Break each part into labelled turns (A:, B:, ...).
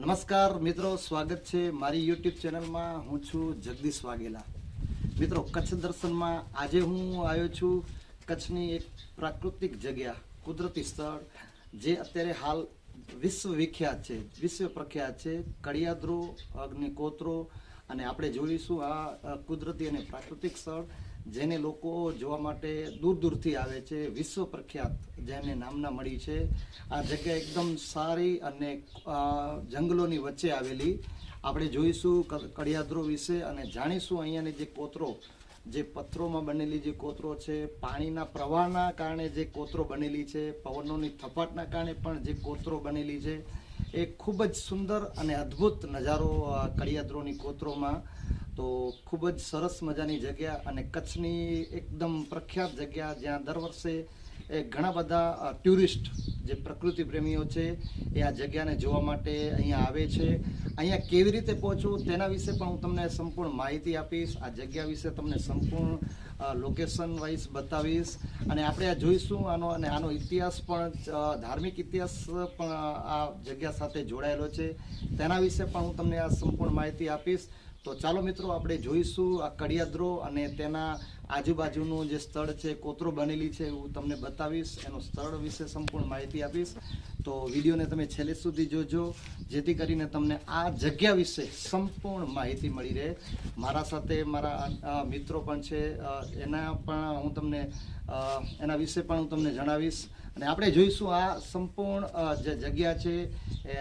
A: નમસ્કાર મિત્રો, સ્વાગત છે મારી યુટ્યુબ ચેનલમાં. હું છું જગદીશ વાઘેલા. મિત્રો, કચ્છ દર્શનમાં આજે હું આવ્યો છું કચ્છની એક પ્રાકૃતિક જગ્યા, કુદરતી સ્થળ, જે અત્યારે હાલ વિશ્વ વિખ્યાત છે. વિશ્વ પ્રખ્યાત છે કડિયાદ્રો, અગ્નિકોત્રો અને આપણે જોઈશું આ કુદરતી અને પ્રાકૃતિક સ્થળ જેને લોકો જોવા માટે દૂર દૂરથી આવે છે, વિશ્વ પ્રખ્યાત જેને નામના મળી છે. આ જગ્યા એકદમ સારી અને જંગલોની વચ્ચે આવેલી. આપણે જોઈશું કડિયાદરો વિશે અને જાણીશું અહીંયાની જે કોતરો, જે પથ્થરોમાં બનેલી જે કોતરો છે, પાણીના પ્રવાહના કારણે જે કોતરો બનેલી છે, પવનોની થપાટના કારણે પણ જે કોતરો બનેલી છે. એ ખૂબ જ સુંદર અને અદ્ભુત નજારો આ કડિયાદરોની કોતરોમાં તો ખૂબ જ સરસ મજાની જગ્યા અને કચ્છની એકદમ પ્રખ્યાત જગ્યા જ્યાં દર વર્ષે એ ઘણા બધા ટુરિસ્ટ જે પ્રકૃતિ પ્રેમીઓ છે એ આ જગ્યાને જોવા માટે અહીંયા આવે છે. અહીંયા કેવી રીતે પહોંચવું તેના વિશે પણ હું તમને સંપૂર્ણ માહિતી આપીશ. આ જગ્યા વિશે તમને સંપૂર્ણ લોકેશન વાઇઝ બતાવીશ. અને આપણે આ જોઈશું આનો, અને આનો ઇતિહાસ પણ ધાર્મિક ઇતિહાસ પણ આ જગ્યા સાથે જોડાયેલો છે. તેના વિશે પણ હું તમને આ સંપૂર્ણ માહિતી આપીશ. તો ચાલો મિત્રો, આપણે જોઈશું આ કડિયાદ્રો અને તેના આજુબાજુનું જે સ્થળ છે, કોતરો બનેલી છે, હું તમને બતાવીશ. એનું સ્થળ વિશે સંપૂર્ણ માહિતી આપીશ. તો વિડીયોને તમે છેલ્લે સુધી જોજો. જેથી કરીને તમને આ જગ્યા વિશે સંપૂર્ણ માહિતી મળી રહે. મારા સાથે મારા મિત્રો પણ છે. એના પણ હું તમને એના વિશે પણ હું તમને જણાવીશ. અને આપણે જોઈશું આ સંપૂર્ણ જે જગ્યા છે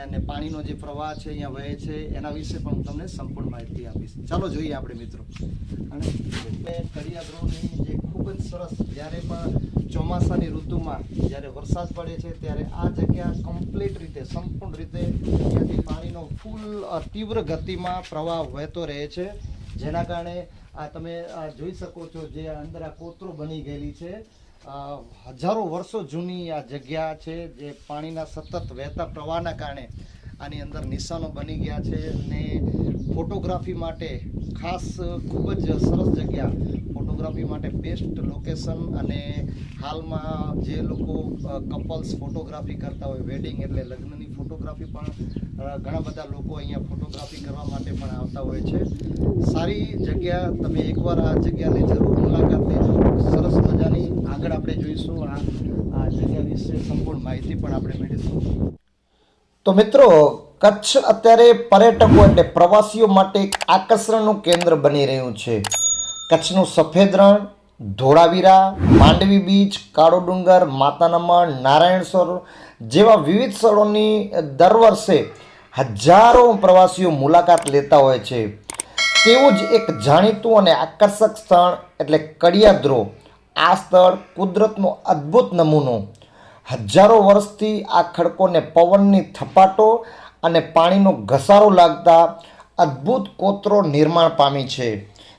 A: અને પાણીનો જે પ્રવાહ છે, અહીંયા વહે છે, એના વિશે પણ હું તમને સંપૂર્ણ માહિતી આપીશ. ચાલો જોઈએ આપણે મિત્રો. અને એ કડિયાદરોની જે ખૂબ જ સરસ જ્યારે પણ ચોમાસાની ઋતુમાં જ્યારે વરસાદ પડે છે, ત્યારે આ જગ્યા કમ્પ્લીટ રીતે, સંપૂર્ણ રીતે ત્યાંથી પાણીનો ફૂલ તીવ્ર ગતિમાં પ્રવાહ વહેતો રહે છે. જેના કારણે આ તમે, આ જોઈ શકો છો જે અંદર આ કોતરો બની ગયેલી છે. હજારો વર્ષો જૂની આ જગ્યા છે જે પાણીના સતત વહેતા પ્રવાહના કારણે આની અંદર નિશાનો બની ગયા છે અને ફોટોગ્રાફી માટે ખાસ ખૂબ જ સરસ જગ્યા. ફોટોગ્રાફી માટે બેસ્ટ લોકેશન અને હાલમાં જે લોકો કપલ્સ ફોટોગ્રાફી કરતા હોય વેડિંગ એટલે લગ્નની ફોટોગ્રાફી પણ ઘણા બધા લોકો અહીંયા ફોટોગ્રાફી કરવા માટે પણ આવતા હોય છે. સારી જગ્યા તમે એકવાર આ જગ્યાની જરૂર મુલાકાત લેજો. સરસ મજાની આગળ આપણે જોઈશું. આ આ જગ્યા વિશે સંપૂર્ણ માહિતી પણ આપણે મેળવીશું. તો મિત્રો કચ્છ અત્યારે પર્યટકો એટલે પ્રવાસીઓ માટે એક આકર્ષણનું કેન્દ્ર બની રહ્યું છે. કચ્છનું સફેદ રણ, ધોળાવીરા, માંડવી બીચ, કાળો ડુંગર માતાનામણ નારાયણ સરોવર જેવા વિવિધ સ્થળોની દર વર્ષે હજારો પ્રવાસીઓ મુલાકાત લેતા હોય છે. તેવું જ એક જાણીતું અને આકર્ષક સ્થળ એટલે કડિયાદ્રો. આ સ્થળ કુદરતનો અદ્ભુત નમૂનો. હજારો વર્ષથી આ ખડકોને પવનની થપાટો અને પાણીનો ઘસારો લાગતા અદ્ભુત કોતરો નિર્માણ પામી છે.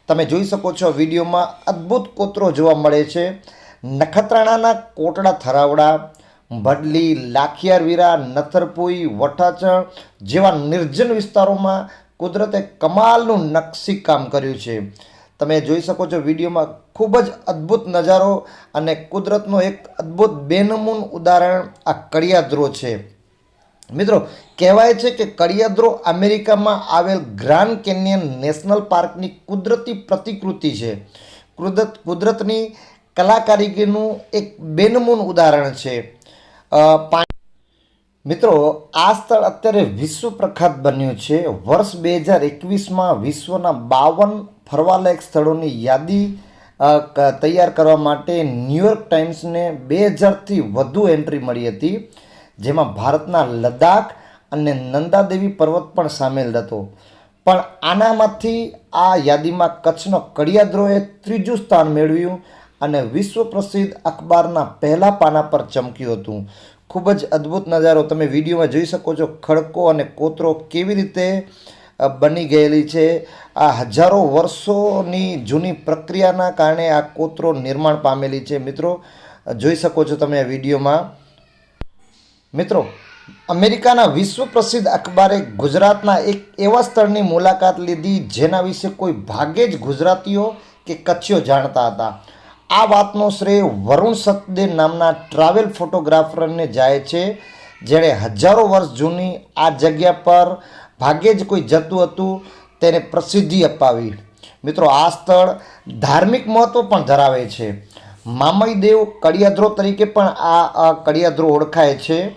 A: તમે જોઈ શકો છો વિડીયોમાં અદ્ભુત કોતરો જોવા મળે છે. નખત્રાણાના કોટડા થરાવડા, ભડલી લાખિયારવીરા નથરપુઈ, વટાચણ જેવા નિર્જન વિસ્તારોમાં કુદરતે કમાલનું નકશી કામ કર્યું છે. તમે જોઈ શકો છો, વિડીયોમાં ખૂબ જ અદ્ભુત નજારો અને કુદરતનો એક અદ્ભુત બેનમૂન ઉદાહરણ આ કડિયાદ્રો છે. મિત્રો, કહેવાય છે કે કડિયાદ્રો અમેરિકામાં આવેલ ગ્રાન્ડ કેન્યન નેશનલ પાર્કની કુદરતી પ્રતિકૃતિ છે. કુદરત, કુદરતની કલાકારીગીનું એક બેનમૂન ઉદાહરણ છે. મિત્રો, આ સ્થળ અત્યારે વિશ્વ પ્રખ્યાત બન્યું છે. વર્ષ બે હજાર એકવીસમાં વિશ્વના બાવન ફરવાલાયક સ્થળોની યાદી તૈયાર કરવા માટે ન્યૂયોર્ક ટાઈમ્સને બે હજારથી વધુ એન્ટ્રી મળી હતી. જેમાં ભારતના લદ્દાખ અને નંદાદેવી પર્વત પણ સામેલ હતો. પણ આનામાંથી આ યાદીમાં કચ્છનો કડિયાદ્રોએ ત્રીજું સ્થાન મેળવ્યું અને વિશ્વ પ્રસિદ્ધ અખબારના પહેલા પાના પર ચમક્યું હતું. ખૂબ જ અદ્ભુત નજારો તમે વિડીયોમાં જોઈ શકો છો. ખડકો અને કોતરો કેવી રીતે બની ગયેલી છે. આ હજારો વર્ષોની જૂની પ્રક્રિયાના કારણે આ કોતરો નિર્માણ પામેલી છે. મિત્રો જોઈ શકો છો તમે આ વિડીયોમાં. મિત્રો, અમેરિકાના વિશ્વ પ્રસિદ્ધ અખબારે ગુજરાતના એક એવા સ્થળની મુલાકાત લીધી જેના વિશે કોઈ ભાગ્યે જ ગુજરાતીઓ કે કચ્છીઓ જાણતા હતા. આ વાતનો શ્રેય વરુણ સતદેવ નામના ટ્રાવેલ ફોટોગ્રાફરને જાય છે, જેણે હજારો વર્ષ જૂની આ જગ્યા પર ભાગ્યે જ કોઈ જતું હતું, તેને પ્રસિદ્ધિ અપાવી. મિત્રો, આ સ્થળ ધાર્મિક મહત્ત્વ પણ ધરાવે છે. મામઈદેવ કડિયાધ્રો તરીકે પણ આ કડિયાદ્રો ઓળખાય છે.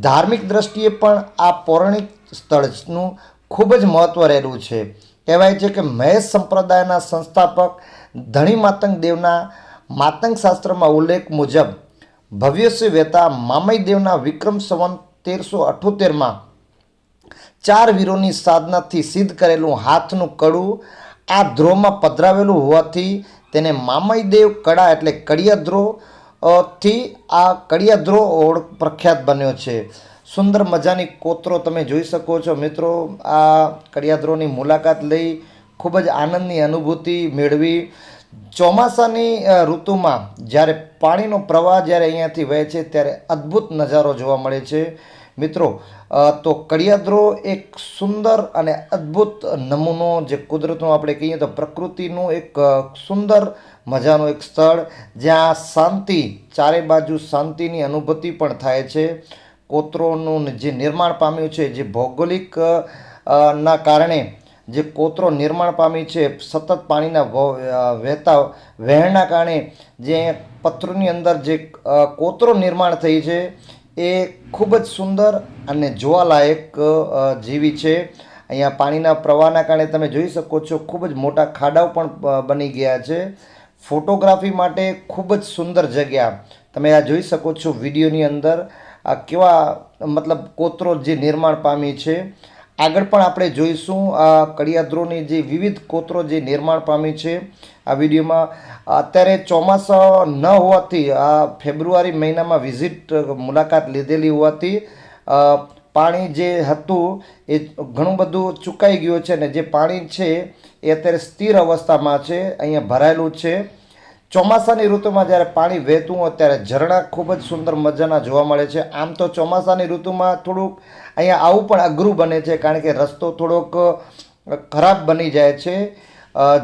A: ધાર્મિક દ્રષ્ટિએ પણ આ પૌરાણિક સ્થળનું ખૂબ જ મહત્ત્વ રહેલું છે. કહેવાય છે કે મહેશ સંપ્રદાયના સંસ્થાપક ધણી માતંગ દેવના માતંગ શાસ્ત્રમાં ઉલ્લેખ મુજબ ભવ્યશ્રી વહેતા મામઈદેવના વિક્રમ સંવંત તેરસો અઠોતેરમાં ચાર વીરોની સાધનાથી સિદ્ધ કરેલું હાથનું કડું આ ધ્રોમાં પધરાવેલું હોવાથી તેને મામઈદેવ કડા એટલે કડિયાદ્રો થી આ કડિયાદ્રો ઓળખ પ્રખ્યાત બન્યો છે. સુંદર મજાની કોતરો તમે જોઈ શકો છો. મિત્રો, આ કડિયાદ્રોની મુલાકાત લઈ ખૂબ જ આનંદની અનુભૂતિ મેળવી. ચોમાસાની ઋતુમાં જ્યારે પાણીનો પ્રવાહ જ્યારે અહીંયાથી વહે છે, ત્યારે અદ્ભુત નજારો જોવા મળે છે. મિત્રો તો કડિયાદ્રો એક સુંદર અને અદ્ભુત નમૂનો જે કુદરતનું આપણે કહીએ તો પ્રકૃતિનું એક સુંદર મજાનું એક સ્થળ, જ્યાં શાંતિ, ચારે બાજુ શાંતિની અનુભૂતિ પણ થાય છે. કોતરોનું જે નિર્માણ પામ્યું છે, જે ભૌગોલિક ના કારણે જે કોતરો નિર્માણ પામી છે, સતત પાણીના વહેતા, વહેણના કારણે જે પથ્થરની અંદર જે કોતરો નિર્માણ થઈ છે એ ખૂબ જ સુંદર અને જોવાલાયક જીવી છે. અહીંયા પાણીના પ્રવાહના કારણે તમે જોઈ શકો છો, ખૂબ જ મોટા ખાડાઓ પણ બની ગયા છે. ફોટોગ્રાફી માટે ખૂબ જ સુંદર જગ્યા. તમે આ જોઈ શકો છો વિડીયોની અંદર, આ કેવા, મતલબ કોતરો જે નિર્માણ પામી છે. આગળ પણ આપણે જોઈશું, આ કડિયાદ્રોની જે વિવિધ કોતરો જે નિર્માણ પામી છે, આ વિડીયોમાં. અત્યારે ચોમાસા ન હોવાથી, આ ફેબ્રુઆરી મહિનામાં વિઝિટ મુલાકાત લીધેલી હોવાથી પાણી જે હતું એ ઘણું બધું ચૂકાઈ ગયું છે અને જે પાણી છે એ અત્યારે સ્થિર અવસ્થામાં છે, અહીંયા ભરાયેલું છે. ચોમાસાની ઋતુમાં જ્યારે પાણી વહેતું હોય ત્યારે ઝરણા ખૂબ જ સુંદર મજાના જોવા મળે છે. આમ તો ચોમાસાની ઋતુમાં થોડુંક અહીંયા આવું પણ અઘરું બને છે કારણ કે રસ્તો થોડોક ખરાબ બની જાય છે.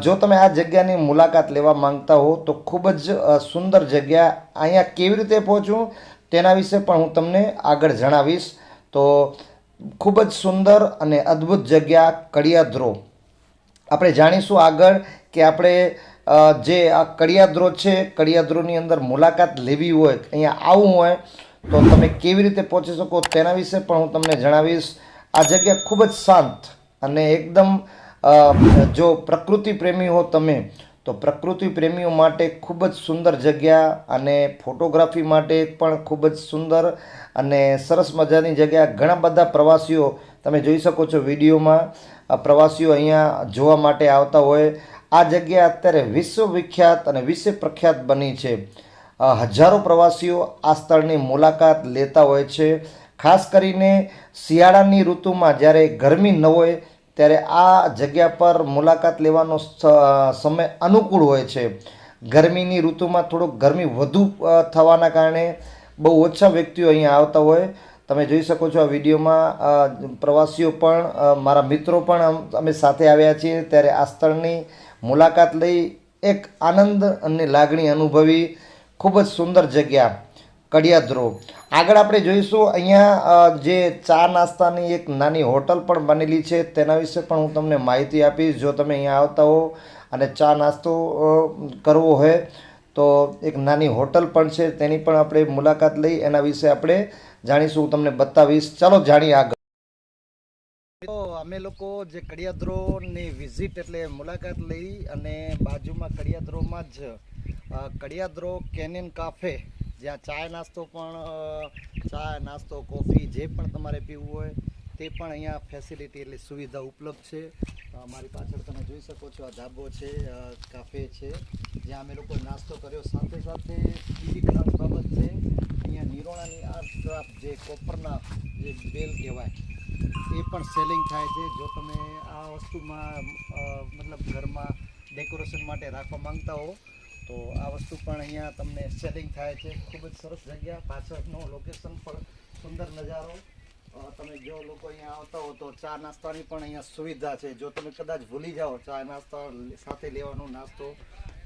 A: જો તમે આ જગ્યાની મુલાકાત લેવા માંગતા હો તો ખૂબ જ સુંદર જગ્યા અહીંયા કેવી રીતે પહોંચવું તેના વિશે પણ હું તમને આગળ જણાવીશ. તો ખૂબ જ સુંદર અને અદ્ભુત જગ્યા કડિયાદ્રો. આપણે જાણીશું આગળ કે આપણે જે આ કડિયાદ્રો છે, કડિયાદ્રોની અંદર મુલાકાત લેવી હોય, અહીંયા આવવું હોય, તો તમે કેવી રીતે પહોંચી શકો તેના વિશે પણ હું તમને જણાવીશ. આ જગ્યા ખૂબ જ શાંત અને એકદમ જો પ્રકૃતિ પ્રેમી હો તમે, તો પ્રકૃતિ પ્રેમીઓ માટે ખૂબ જ સુંદર જગ્યા અને ફોટોગ્રાફી માટે પણ ખૂબ જ સુંદર અને સરસ મજાની જગ્યા. ઘણા બધા પ્રવાસીઓ તમે જોઈ શકો છો વિડીયોમાં. પ્રવાસીઓ અહીંયા જોવા માટે આવતા હોય. આ જગ્યા અત્યારે વિશ્વ વિખ્યાત અને વિશ્વ પ્રખ્યાત બની છે. હજારો પ્રવાસીઓ આ સ્થળની મુલાકાત લેતા હોય છે. ખાસ કરીને શિયાળાની ઋતુમાં જ્યારે ગરમી ન હોય ત્યારે આ જગ્યા પર મુલાકાત લેવાનો સમય અનુકૂળ હોય છે. ગરમીની ઋતુમાં થોડુંક ગરમી વધુ થવાના કારણે બહુ ઓછા વ્યક્તિઓ અહીંયા આવતા હોય. તમે જોઈ શકો છો આ વિડીયોમાં પ્રવાસીઓ પણ મારા મિત્રો પણ અમે સાથે આવ્યા છીએ ત્યારે આ સ્થળની મુલાકાત લઈ એક આનંદ અને લાગણી અનુભવી. ખૂબ જ સુંદર જગ્યા, કડિયાદ્રો. આગળ આપણે જોઈશું, અહીંયા જે ચા નાસ્તાની એક નાની હોટલ પણ બનેલી છે, તેના વિશે પણ હું તમને માહિતી આપીશ. જો તમે અહીંયા આવતા હો અને ચા નાસ્તો કરવો હોય, તો એક નાની હોટલ પણ છે, તેની પણ આપણે મુલાકાત લઈ એના વિશે આપણે જાણીશું, હું તમને બતાવીશ. ચાલો, જાણીએ આગળ. અમે લોકો જે કડિયાદ્રોની વિઝિટ એટલે મુલાકાત લઈ અને બાજુમાં કડિયાદ્રોમાં જ કડિયાદ્રો કેનિન કાફે જ્યાં ચાય નાસ્તો પણ ચા નાસ્તો કોફી જે પણ તમારે પીવું હોય, તે પણ અહીંયા ફેસિલિટી એટલે સુવિધા ઉપલબ્ધ છે. મારી પાછળ તમે જોઈ શકો છો આ ધાબો છે કાફે છે, જ્યાં અમે લોકો નાસ્તો કર્યો. સાથે સાથે બીજી ખાસ બાબત છે, અહીંયા નિરોણાની આર્ટ ક્રાફ્ટ જે કોપરના જે બેલ કહેવાય એ પણ સેલિંગ થાય છે. જો તમે આ વસ્તુમાં મતલબ ઘરમાં ડેકોરેશન માટે રાખવા માંગતા હો તો આ વસ્તુ પણ અહીંયા તમને સેલિંગ થાય છે. ખૂબ જ સરસ જગ્યા પાછળનો લોકેશન પણ સુંદર નજારો. તમે જો લોકો અહીંયા આવતા હો તો ચા નાસ્તાની પણ અહીંયા સુવિધા છે. જો તમે કદાચ ભૂલી જાઓ ચા નાસ્તા સાથે લેવાનો નાસ્તો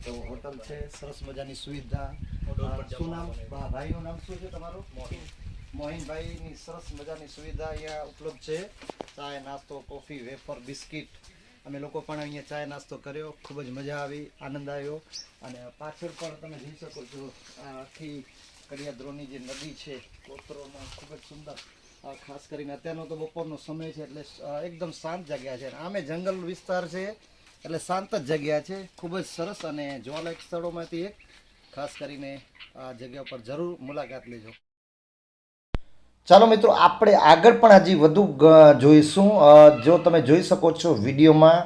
A: તો હોટલ છે. સરસ મજાની સુવિધા. શું નામ? ભાઈનું નામ શું છે તમારું? મોહિનભાઈની સરસ મજાની સુવિધા અહીંયા ઉપલબ્ધ છે. ચાય, નાસ્તો, કોફી, વેફર, બિસ્કિટ. અમે લોકો પણ અહીંયા ચાય, નાસ્તો કર્યો. ખૂબ જ મજા આવી, આનંદ આવ્યો. અને પાછળ પણ તમે જોઈ શકો છો, આખી કડિયાદ્રોની જે નદી છે કોતરોમાં ખૂબ જ સુંદર. ખાસ કરીને અત્યારનો તો બપોરનો સમય છે, એટલે એકદમ શાંત જગ્યા છે. આમે જંગલ વિસ્તાર છે, એટલે શાંત જ જગ્યા છે. ખૂબ જ સરસ અને જોવાલાયક સ્થળોમાંથી એક. ખાસ કરીને આ જગ્યા પર જરૂર મુલાકાત લેજો. ચાલો મિત્રો, આપણે આગળ પણ હજી વધુ જોઈશું. જો તમે જોઈ શકો છો વિડીયોમાં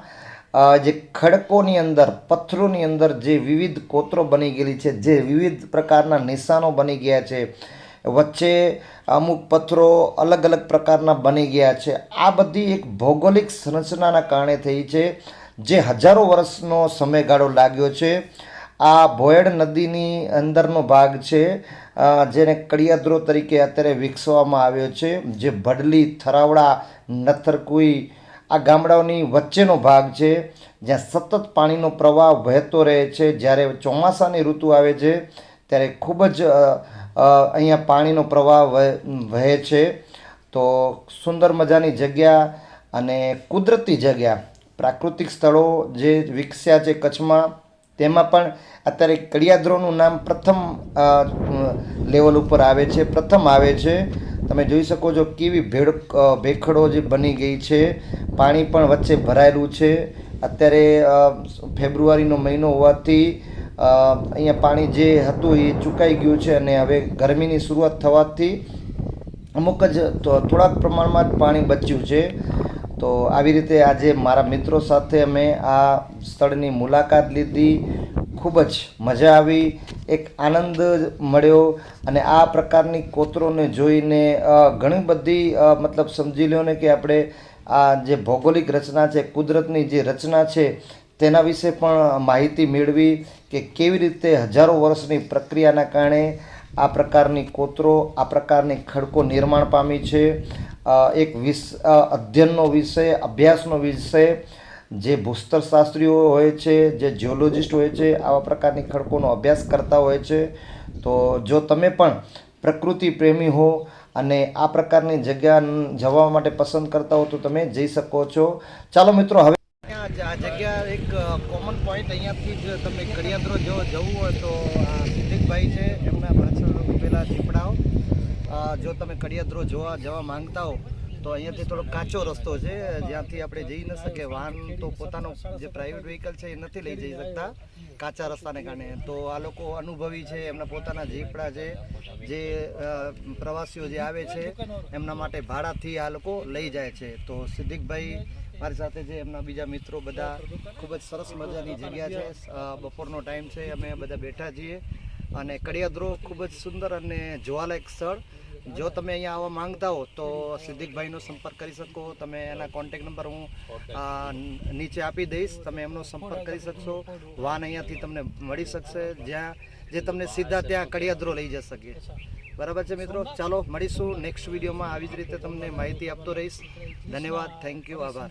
A: જે ખડકોની અંદર, પથ્થરોની અંદર જે વિવિધ કોતરો બની ગયેલી છે, જે વિવિધ પ્રકારના નિશાનો બની ગયા છે, વચ્ચે અમુક પથ્થરો અલગ અલગ પ્રકારના બની ગયા છે. આ બધી એક ભૌગોલિક સંરચનાના કારણે થઈ છે, જે હજારો વર્ષનો સમયગાળો લાગ્યો છે. આ ભોયડ નદીની અંદરનો ભાગ છે. જેને કડિયાદ્રો તરીકે અત્યારે વિકસવામાં આવ્યો છે, જે ભડલી, થરાવડા, નથરકુઈ, આ ગામડાઓની વચ્ચેનો ભાગ છે, જ્યાં સતત પાણીનો પ્રવાહ વહેતો રહે છે, જ્યારે ચોમાસાની ઋતુ આવે છે, ત્યારે ખૂબ જ અહીંયા પાણીનો પ્રવાહ વહે- વહે છે. તો સુંદર મજાની જગ્યા અને કુદરતી જગ્યા, પ્રાકૃતિક સ્થળો જે વિકસ્યા છે કચ્છમાં તેમાં પણ અત્યારે કડિયાદ્રોનું નામ પ્રથમ લેવલ ઉપર આવે છે, પ્રથમ આવે છે. તમે જોઈ શકો છો કેવી ભેડ ભેખડો જે બની ગઈ છે. પાણી પણ વચ્ચે ભરાયેલું છે. અત્યારે ફેબ્રુઆરીનો મહિનો હોવાથી અહીંયા પાણી જે હતું એ ચૂકાઈ ગયું છે અને હવે ગરમીની શરૂઆત થવાથી અમુક જ થોડાક પ્રમાણમાં જ પાણી બચ્યું છે. તો આવી રીતે આજે મારા મિત્રો સાથે અમે આ સ્થળની મુલાકાત લીધી. ખૂબ જ મજા આવી, એક આનંદ મળ્યો અને આ પ્રકારની કોતરોને જોઈને ઘણી બધી મતલબ સમજી લો ને કે આપણે આ જે ભૌગોલિક રચના છે, કુદરતની જે રચના છે, તેના વિશે પણ માહિતી મેળવી કે કેવી રીતે હજારો વર્ષની પ્રક્રિયાના કારણે આ પ્રકારની કોતરો, આ પ્રકારની ખડકો નિર્માણ પામી છે. એક વિષ અધ્યયનનો વિષય, અભ્યાસનો વિષય, જે ભૂસ્તર શાસ્ત્રીઓ હોય છે, જે જિયોલોજિસ્ટ હોય છે, આવા પ્રકારની ખડકોનો અભ્યાસ કરતા હોય છે. તો જો તમે પણ પ્રકૃતિ પ્રેમી હો અને આ પ્રકારની જગ્યા જવા માટે પસંદ કરતા હો તો તમે જઈ શકો છો. ચાલો મિત્રો, હવે આ જગ્યા એક કોમન પોઈન્ટ અહીંયાથી જ તમે કડિયાદરો જો જવું હોય તો આ સિદ્ધિકભાઈ છે, એમના પાછળ પેલા દીપડાઓ જો તમે કડિયાદ્રો જોવા જવા માંગતા હો, તો અહીંયાથી થોડો કાચો રસ્તો છે, જ્યાંથી આપણે જઈ ન શકીએ. વાહન તો પોતાનો જે પ્રાઇવેટ વ્હીકલ છે એ નથી લઈ જઈ શકતા કાચા રસ્તાને કારણે. તો આ લોકો અનુભવી છે, એમના પોતાના જીપડા છે, જે પ્રવાસીઓ જે આવે છે, એમના માટે ભાડાથી આ લોકો લઈ જાય છે. તો સિદ્ધિકભાઈ મારી સાથે જે એમના બીજા મિત્રો બધા. ખૂબ જ સરસ મજાની જગ્યા છે. બપોરનો ટાઈમ છે, અમે બધા બેઠા છીએ. અને કડિયાદ્રો ખૂબ જ સુંદર અને જોવાલાયક સ્થળ. જો તમે અહીંયા આવવા માંગતા હો તો સિદ્ધિકભાઈનો સંપર્ક કરી શકો. તમે એના કોન્ટેક નંબર હું નીચે આપી દઈશ. તમે એમનો સંપર્ક કરી શકશો. વાન અહીંયાથી તમને મળી શકશે. જ્યાં, જે તમને સીધા ત્યાં કડિયાદ્રો લઈ જઈ શકે બરાબર છે મિત્રો? ચાલો, મળીશું. નેક્સ્ટ વિડીયોમાં આવી જ રીતે તમને માહિતી આપતો રહીશ. ધન્યવાદ. થેન્ક યુ આભાર.